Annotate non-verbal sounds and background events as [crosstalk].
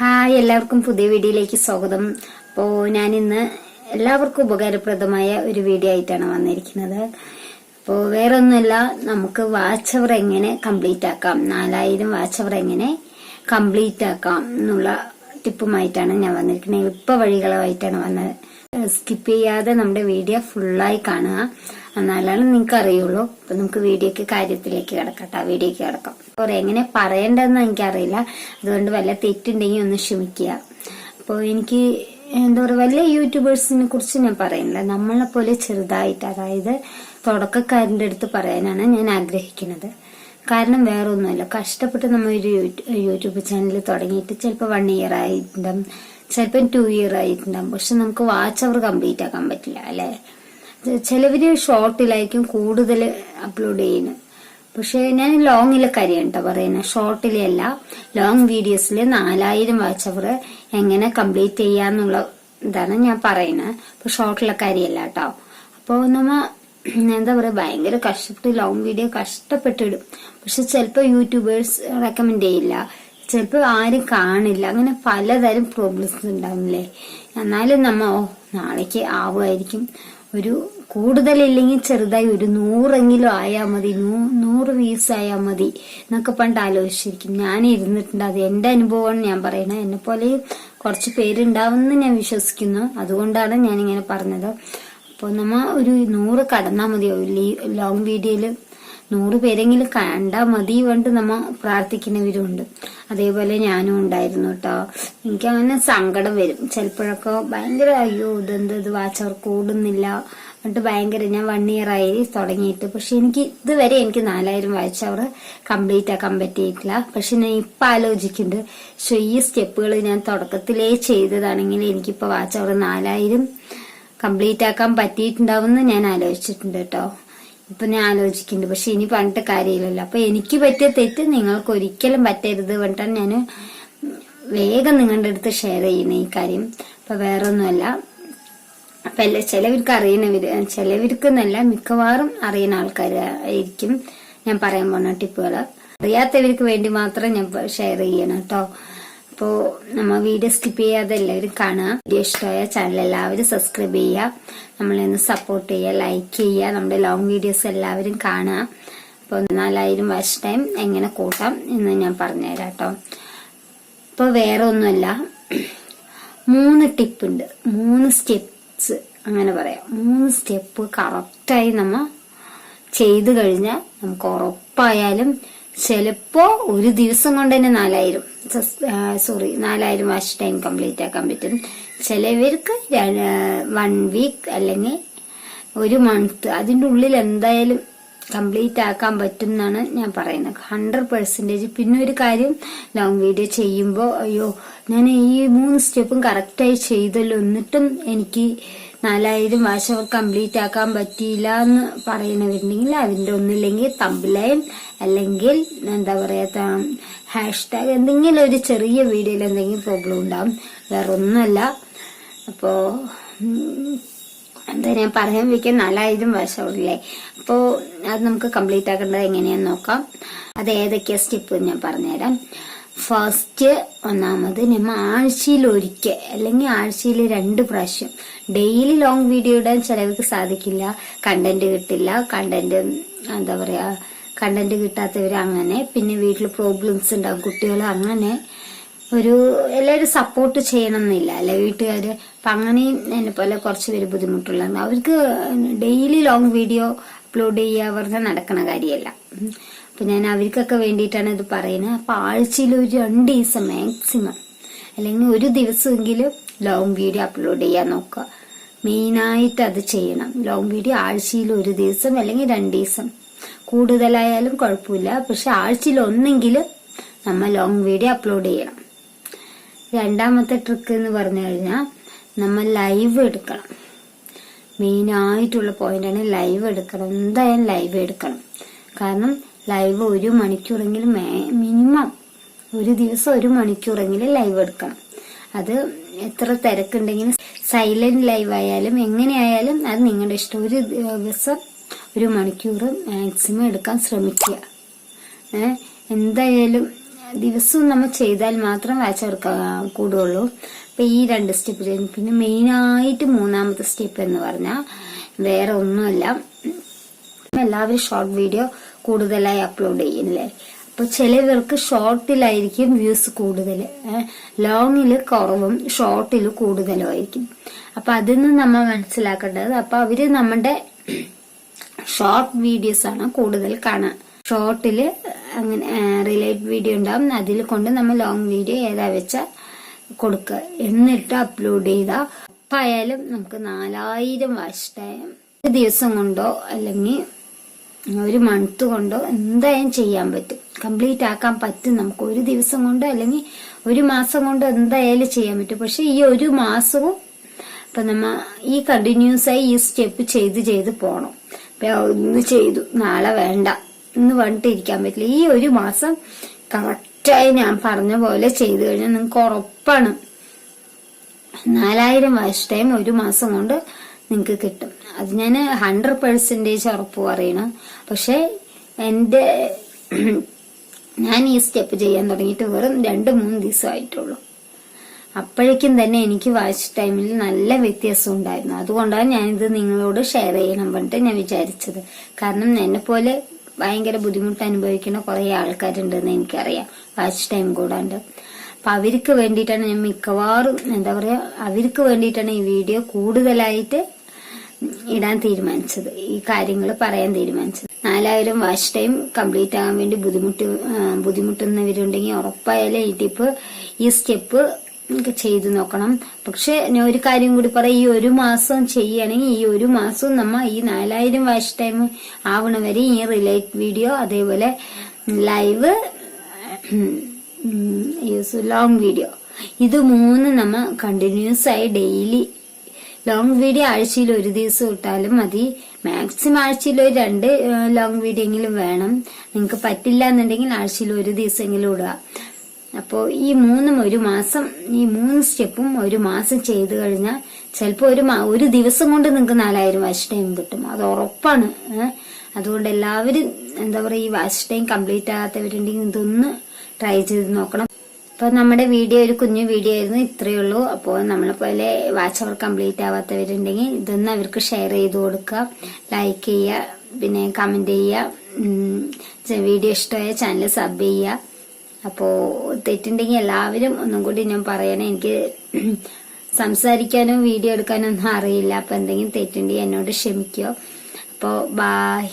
Hi എല്ലാവർക്കും പുതിയ വീഡിയോയിലേക്ക് സ്വാഗതം. അപ്പോൾ ഞാൻ ഇന്ന് എല്ലാവർക്കും ഉപകാരപ്രദമായ ഒരു വീഡിയോ ആയിട്ടാണ് വന്നിരിക്കുന്നത്. അപ്പോൾ വേറെ ഒന്നുമല്ല നമുക്ക് വാച്ച് അവർ എങ്ങനെ കംപ്ലീറ്റ് ആക്കാം? നാലായിരം വാച്ച് അവർ എങ്ങനെ കംപ്ലീറ്റ് ആക്കാം എന്നുള്ള ടിപ്പുമായിട്ടാണ് ഞാൻ വന്നിരിക്കുന്നത്. എളുപ്പ വഴികളുമായിട്ടാണ് വന്നത് സ്കിപ്പ് ചെയ്യാതെ നമ്മുടെ വീഡിയോ ഫുള്ളായി കാണുക. എന്നാലാണ് നിങ്ങൾക്ക് അറിയുള്ളൂ അപ്പൊ നമുക്ക് വീഡിയോക്ക് കാര്യത്തിലേക്ക് കിടക്കട്ടെ. വീഡിയോക്ക് കിടക്കാം. അപ്പോൾ എങ്ങനെ പറയേണ്ടതെന്ന് എനിക്കറിയില്ല. അതുകൊണ്ട് വല്ല തെറ്റുണ്ടെങ്കിൽ ഒന്ന് ക്ഷമിക്കുക. അപ്പോൾ എനിക്ക് എന്താ പറയുക വലിയ യൂട്യൂബേഴ്സിനെ കുറിച്ച് ഞാൻ പറയുന്നില്ല. നമ്മളെ പോലെ ചെറുതായിട്ട് അതായത് തുടക്കക്കാരന്റെ അടുത്ത് പറയാനാണ് ഞാൻ ആഗ്രഹിക്കുന്നത്. കാരണം വേറെ ഒന്നുമല്ല കഷ്ടപ്പെട്ട് നമ്മൾ ഒരു യൂട്യൂബ് ചാനൽ തുടങ്ങിയിട്ട് ചിലപ്പോൾ വൺ ഇയർ ആയിട്ടുണ്ടാവും. ചിലപ്പം ടു ഇയർ ആയിട്ടുണ്ടാവും. പക്ഷെ നമുക്ക് വാച്ച് അവർ കംപ്ലീറ്റ് ആക്കാൻ പറ്റില്ല അല്ലേ? ചിലവർ ഷോർട്ടിലായിരിക്കും കൂടുതൽ അപ്ലോഡ് ചെയ്യുന്നത്. പക്ഷേ ഞാൻ ലോങ്ങിലെ കാര്യം കേട്ടോ പറയുന്നത് ഷോർട്ടിലെ അല്ല ലോങ് വീഡിയോസിൽ നാലായിരം വാച്ച് അവർ എങ്ങനെ കംപ്ലീറ്റ് ചെയ്യാന്നുള്ള ഇതാണ് ഞാൻ പറയുന്നത് അപ്പൊ ഷോർട്ടിലെ കാര്യമല്ല കേട്ടോ അപ്പോൾ നമ്മ എന്താ പറയുക ഭയങ്കര കഷ്ടപ്പെട്ട് ലോങ് വീഡിയോ കഷ്ടപ്പെട്ടിടും. പക്ഷെ ചിലപ്പോൾ യൂട്യൂബേഴ്സ് റെക്കമെൻഡ് ചെയ്യില്ല. ചിലപ്പോൾ ആരും കാണില്ല. അങ്ങനെ പലതരം പ്രോബ്ലംസ് ഉണ്ടാവില്ലേ എന്നാലും നമ്മ ഓ നാളേക്ക് ആവുമായിരിക്കും. ഒരു കൂടുതലില്ലെങ്കിൽ ചെറുതായി ഒരു നൂറെങ്കിലും ആയാൽ മതി. നൂ- നൂറ് വ്യൂസ് ആയാൽ മതി എന്നൊക്കെ പണ്ട് ആലോചിച്ചിരിക്കും. ഞാൻ ഇരുന്നിട്ടുണ്ട്. അത് എന്റെ അനുഭവമാണ് ഞാൻ പറയുന്നത് എന്നെ പോലെ കുറച്ച് പേരുണ്ടാവുമെന്ന് ഞാൻ വിശ്വസിക്കുന്നു. അതുകൊണ്ടാണ് ഞാൻ ഇങ്ങനെ പറഞ്ഞത്. അപ്പോൾ നമ്മ ഒരു നൂറ് കടന്നാൽ മതിയോ ലോങ് വീഡിയോയിൽ നൂറ് പേരെങ്കിലും കണ്ടാൽ മതി കൊണ്ട് നമ്മ പ്രാർത്ഥിക്കുന്നവരുണ്ട്. അതേപോലെ ഞാനും ഉണ്ടായിരുന്നു കേട്ടോ എനിക്ക് അങ്ങനെ സങ്കടം വരും. ചിലപ്പോഴൊക്കെ ഭയങ്കര അയ്യോ ഇതെന്ത് ഇത് വാച്ചവർ കൂടുന്നില്ല. എന്നിട്ട് ഭയങ്കര ഞാൻ വൺ ഇയർ ആയി തുടങ്ങിയിട്ട്. പക്ഷെ എനിക്ക് ഇതുവരെ എനിക്ക് നാലായിരം വാച്ചവർ കംപ്ലീറ്റ് ആക്കാൻ പറ്റിയിട്ടില്ല. പക്ഷെ ഞാൻ ഇപ്പൊ ആലോചിക്കുന്നുണ്ട്. പക്ഷെ ഈ സ്റ്റെപ്പുകൾ ഞാൻ തുടക്കത്തിലേ ചെയ്തതാണെങ്കിൽ എനിക്കിപ്പോ വാച്ചവർ നാലായിരം കംപ്ലീറ്റ് ആക്കാൻ പറ്റിയിട്ടുണ്ടാവുമെന്ന് ഞാൻ ആലോചിച്ചിട്ടുണ്ട് കേട്ടോ. ഇപ്പൊ ഞാൻ ആലോചിക്കുന്നുണ്ട്. പക്ഷെ ഇനി പറഞ്ഞിട്ട് കാര്യമില്ലല്ലോ. അപ്പൊ എനിക്ക് പറ്റിയ തെറ്റ് നിങ്ങൾക്ക് ഒരിക്കലും പറ്റരുത് പറഞ്ഞിട്ടാണ് ഞാൻ വേഗം നിങ്ങളുടെ അടുത്ത് ഷെയർ ചെയ്യുന്ന ഈ കാര്യം. അപ്പൊ വേറൊന്നുമല്ല. അപ്പൊ എല്ലാ ചിലവർക്ക് അറിയണവര് ചിലവർക്ക് എന്നല്ല മിക്കവാറും അറിയുന്ന ആൾക്കാരായിരിക്കും ഞാൻ പറയാൻ പോണ ടിപ്പുകൾ അറിയാത്തവർക്ക് വേണ്ടി മാത്രം ഞാൻ ഷെയർ ചെയ്യണം കേട്ടോ. അപ്പോ നമ്മ വീഡിയോ സ്കിപ്പ് ചെയ്യാതെ എല്ലാവരും കാണുക. വീഡിയോ ഇഷ്ടമായ ചാനൽ എല്ലാവരും സബ്സ്ക്രൈബ് ചെയ്യുക. നമ്മളെ ഒന്ന് സപ്പോർട്ട് ചെയ്യുക ലൈക്ക് ചെയ്യുക. നമ്മുടെ ലോങ് വീഡിയോസ് എല്ലാവരും കാണുക. അപ്പോൾ നാലായിരം വാച്ച് ടൈം എങ്ങനെ കൂട്ടാം എന്ന് ഞാൻ പറഞ്ഞുതരാം കേട്ടോ. ഇപ്പോൾ വേറെ ഒന്നുമല്ല മൂന്ന് ടിപ്പ് ഉണ്ട്. മൂന്ന് സ്റ്റെപ്സ് അങ്ങനെ പറയാം. മൂന്ന് സ്റ്റെപ്പ് കറക്റ്റായി നമ്മ ചെയ്തു കഴിഞ്ഞാൽ നമുക്ക് ഉറപ്പായാലും ചിലപ്പോ ഒരു ദിവസം കൊണ്ട് തന്നെ നാലായിരം. സോറി നാലായിരം വാഷ് ടൈം കംപ്ലീറ്റ് ആക്കാൻ പറ്റും. ചിലവർക്ക് വൺ വീക്ക് അല്ലെങ്കിൽ ഒരു മന്ത് അതിന്റെ ഉള്ളിൽ എന്തായാലും കംപ്ലീറ്റ് ആക്കാൻ പറ്റും എന്നാണ് ഞാൻ പറയുന്നത്. ഹൺഡ്രഡ് പെർസെന്റേജ് പിന്നെ ഒരു കാര്യം ലോങ് വീഡിയോ ചെയ്യുമ്പോൾ അയ്യോ ഞാൻ ഈ മൂന്ന് സ്റ്റെപ്പും കറക്റ്റായി ചെയ്തല്ലോ. എന്നിട്ടും എനിക്ക് നാലായിരം അവർ കംപ്ലീറ്റ് ആക്കാൻ പറ്റിയില്ല എന്ന് പറയണവരുണ്ടെങ്കിൽ അതിന്റെ ഒന്നില്ലെങ്കിൽ തമ്പിലൈൻ അല്ലെങ്കിൽ എന്താ പറയുക ഹാഷ് ടാഗ് എന്തെങ്കിലും ഒരു ചെറിയ വീഡിയോയിൽ എന്തെങ്കിലും പ്രോബ്ലം ഉണ്ടാവും. വേറെ ഒന്നുമല്ല അപ്പോൾ എന്താ ഞാൻ പറയാൻ വയ്ക്കാൻ നാലായിരം വർഷമില്ലേ അപ്പോൾ അത് നമുക്ക് കംപ്ലീറ്റ് ആക്കേണ്ടത് എങ്ങനെയാന്ന് നോക്കാം. അത് ഏതൊക്കെയാ സ്റ്റെപ്പ് ഞാൻ പറഞ്ഞുതരാം. ഫസ്റ്റ് ഒന്നാമത് നമ്മ ആഴ്ചയിൽ ഒരിക്കൽ അല്ലെങ്കിൽ ആഴ്ചയിൽ രണ്ട് പ്രാവശ്യം. ഡെയിലി ലോങ് വീഡിയോ ഇടാൻ ചിലവർക്ക് സാധിക്കില്ല കണ്ടന്റ് കിട്ടില്ല കണ്ടന്റ് എന്താ പറയാ കണ്ടന്റ് കിട്ടാത്തവർ അങ്ങനെ പിന്നെ വീട്ടിൽ പ്രോബ്ലംസ് ഉണ്ടാവും കുട്ടികൾ അങ്ങനെ ഒരു എല്ലാവരും സപ്പോർട്ട് ചെയ്യണം എന്നില്ല അല്ലെ വീട്ടുകാര്. അപ്പൊ അങ്ങനെയും എന്നെ പോലെ കുറച്ച് പേര് ബുദ്ധിമുട്ടുള്ളത് അവർക്ക് ഡെയിലി ലോങ് വീഡിയോ അപ്ലോഡ് ചെയ്യുക നടക്കണ കാര്യമല്ല. അപ്പൊ ഞാൻ അവർക്കൊക്കെ വേണ്ടിയിട്ടാണ് ഇത് പറയുന്നത്. അപ്പം ആഴ്ചയിൽ ഒരു രണ്ട് ദിവസം മാക്സിമം അല്ലെങ്കിൽ ഒരു ദിവസമെങ്കിലും ലോങ് വീഡിയോ അപ്ലോഡ് ചെയ്യാൻ നോക്കുക. മെയിനായിട്ട് അത് ചെയ്യണം. ലോങ് വീഡിയോ ആഴ്ചയിൽ ഒരു ദിവസം അല്ലെങ്കിൽ രണ്ട് ദിവസം. കൂടുതലായാലും കുഴപ്പമില്ല. പക്ഷെ ആഴ്ചയിൽ ഒന്നെങ്കിലും നമ്മൾ ലോങ് വീഡിയോ അപ്ലോഡ് ചെയ്യണം. രണ്ടാമത്തെ ട്രിക്ക് എന്ന് പറഞ്ഞു കഴിഞ്ഞാൽ നമ്മൾ ലൈവ് എടുക്കണം. മെയിനായിട്ടുള്ള പോയിന്റാണ് ലൈവ് എടുക്കണം. എന്തായാലും ലൈവ് എടുക്കണം. കാരണം ലൈവ് ഒരു മണിക്കൂറെങ്കിലും മിനിമം ഒരു ദിവസം ഒരു മണിക്കൂറെങ്കിലും ലൈവ് എടുക്കണം. അത് എത്ര തിരക്കുണ്ടെങ്കിലും സൈലന്റ് ലൈവ് ആയാലും എങ്ങനെയായാലും അത് നിങ്ങളുടെ ഇഷ്ടം. ഒരു ദിവസം ഒരു മണിക്കൂർ മാക്സിമം എടുക്കാൻ ശ്രമിക്കുക. എന്തായാലും ദിവസവും നമ്മൾ ചെയ്താൽ മാത്രം വാച്ച് എടുക്കാൻ കൂടുള്ളൂ. അപ്പം ഈ രണ്ട് സ്റ്റെപ്പ് പിന്നെ മെയിനായിട്ട് മൂന്നാമത്തെ സ്റ്റെപ്പ് എന്ന് പറഞ്ഞാൽ വേറെ ഒന്നുമല്ല. എല്ലാവരും ഷോർട്ട് വീഡിയോ കൂടുതലായി അപ്ലോഡ് ചെയ്യുന്നില്ലേ? അപ്പൊ ചിലവർക്ക് ഷോർട്ടിലായിരിക്കും വ്യൂസ് കൂടുതൽ ലോങ്ങിൽ കുറവും ഷോർട്ടിൽ കൂടുതലും ആയിരിക്കും അപ്പൊ അതിൽ നിന്ന് നമ്മൾ മനസ്സിലാക്കേണ്ടത് അപ്പൊ അവർ നമ്മുടെ ഷോർട്ട് വീഡിയോസ് ആണ് കൂടുതൽ കാണാൻ ഷോർട്ടിൽ അങ്ങനെ റിലേറ്റ് വീഡിയോ ഉണ്ടാവും. അതിൽ കൊണ്ട് നമ്മൾ ലോങ് വീഡിയോ ഏതാ വെച്ചാ കൊടുക്കുക എന്നിട്ട് അപ്ലോഡ് ചെയ്ത അപ്പായാലും നമുക്ക് നാലായിരം വാച്ച് ടൈം ദിവസം കൊണ്ടോ അല്ലെങ്കിൽ ഒരു മന്ത് കൊണ്ടോ എന്തായാലും ചെയ്യാൻ പറ്റും. കംപ്ലീറ്റ് ആക്കാൻ പറ്റും നമുക്ക്. ഒരു ദിവസം കൊണ്ടോ അല്ലെങ്കിൽ ഒരു മാസം കൊണ്ടോ എന്തായാലും ചെയ്യാൻ പറ്റും. പക്ഷെ ഈ ഒരു മാസവും ഇപ്പൊ നമ്മ ഈ കണ്ടിന്യൂസ് ആയി ഈ സ്റ്റെപ്പ് ചെയ്ത് ചെയ്ത് പോണം. ഇന്ന് ചെയ്തു. നാളെ വേണ്ട. ഇന്ന് പറഞ്ഞിട്ട് ഇരിക്കാൻ പറ്റില്ല. ഈ ഒരു മാസം കറക്റ്റായി ഞാൻ പറഞ്ഞ പോലെ ചെയ്തു കഴിഞ്ഞാൽ നിങ്ങൾക്ക് ഉറപ്പാണ്. നാലായിരം വാച്ച് ടൈം ഒരു മാസം കൊണ്ട് നിങ്ങൾക്ക് കിട്ടും. അത് ഞാൻ ഹൺഡ്രഡ് പെർസെന്റേജ് ഉറപ്പ് പറയണം. പക്ഷേ എന്റെ [clears throat] ഞാൻ ഈ സ്റ്റെപ്പ് ചെയ്യാൻ തുടങ്ങിയിട്ട് വെറും രണ്ട് മൂന്ന് ദിവസമായിട്ടുള്ളൂ. അപ്പോഴേക്കും തന്നെ എനിക്ക് വാച്ച് ടൈമിൽ നല്ല വ്യത്യാസം ഉണ്ടായിരുന്നു. അതുകൊണ്ടാണ് ഞാനിത് നിങ്ങളോട് ഷെയർ ചെയ്യണം പറഞ്ഞിട്ട് ഞാൻ വിചാരിച്ചത്. കാരണം എന്നെ പോലെ ഭയങ്കര ബുദ്ധിമുട്ട് അനുഭവിക്കുന്ന കുറെ ആൾക്കാരുണ്ടെന്ന് എനിക്കറിയാം വാച്ച് ടൈം കൂടാണ്ട്. അപ്പൊ അവർക്ക് വേണ്ടിയിട്ടാണ് ഞാൻ മിക്കവാറും എന്താ പറയാ അവർക്ക് വേണ്ടിയിട്ടാണ് ഈ വീഡിയോ കൂടുതലായിട്ട് ഇടാൻ തീരുമാനിച്ചത്. ഈ കാര്യങ്ങൾ പറയാൻ തീരുമാനിച്ചത്. നാലായിരം വാഷ് ടൈം കംപ്ലീറ്റ് ആകാൻ വേണ്ടി ബുദ്ധിമുട്ട് ബുദ്ധിമുട്ടുന്നവരുണ്ടെങ്കിൽ ഉറപ്പായാലും ഈ ടിപ്പ് ഈ സ്റ്റെപ്പ് ചെയ്തു നോക്കണം. പക്ഷെ ഞാൻ ഒരു കാര്യം കൂടി പറയാം. ഈ ഒരു മാസം ചെയ്യുകയാണെങ്കിൽ ഈ ഒരു മാസം നമ്മ ഈ നാലായിരം വാഷ് ടൈം ആവണ വരെ ഈ റിലേറ്റ് വീഡിയോ അതേപോലെ ലൈവ് ലോങ് വീഡിയോ. ഇത് മൂന്ന് നമ്മ കണ്ടിന്യൂസ് ആയി ഡെയിലി ലോങ് വീഡിയോ ആഴ്ചയിൽ ഒരു ദിവസം ഇട്ടാലും മതി. മാക്സിമം ആഴ്ചയിൽ ഒരു രണ്ട് ലോങ് വീഡിയോ എങ്കിലും വേണം. നിങ്ങൾക്ക് പറ്റില്ല എന്നുണ്ടെങ്കിൽ ആഴ്ചയിൽ ഒരു ദിവസമെങ്കിലും ഇടുക. അപ്പോൾ ഈ മൂന്നും ഒരു മാസം ഈ മൂന്ന് സ്റ്റെപ്പും ഒരു മാസം ചെയ്തു കഴിഞ്ഞാൽ ചിലപ്പോൾ ഒരു ഒരു ദിവസം കൊണ്ട് നിങ്ങൾക്ക് നാലായിരം വാഷ് ടൈം കിട്ടും. അത് ഉറപ്പാണ്. അതുകൊണ്ട് എല്ലാവരും എന്താ പറയുക ഈ വാച്ച് ടൈം കംപ്ലീറ്റ് ആകാത്തവരുണ്ടെങ്കിൽ ഇതൊന്ന് ട്രൈ ചെയ്ത് നോക്കണം. അപ്പൊ നമ്മുടെ വീഡിയോ ഒരു കുഞ്ഞു വീഡിയോ ആയിരുന്നു ഇത്രയേ ഉള്ളൂ. അപ്പോൾ നമ്മളെ പോലെ വാച്ച് അവർ കംപ്ലീറ്റ് ആവാത്തവരുണ്ടെങ്കിൽ ഇതൊന്ന് അവർക്ക് ഷെയർ ചെയ്ത് കൊടുക്കുക ലൈക്ക് ചെയ്യുക പിന്നെ കമന്റ് ചെയ്യുക വീഡിയോ ഇഷ്ടമായ ചാനൽ സബ് ചെയ്യുക. അപ്പോൾ തെറ്റുണ്ടെങ്കിൽ എല്ലാവരും ഒന്നും കൂടി ഞാൻ പറയണേ എനിക്ക് സംസാരിക്കാനും വീഡിയോ എടുക്കാനോ ഒന്നും അറിയില്ല. അപ്പോൾ എന്തെങ്കിലും തെറ്റുണ്ടെങ്കിൽ എന്നോട് ക്ഷമിക്കോ. അപ്പോൾ ബായ്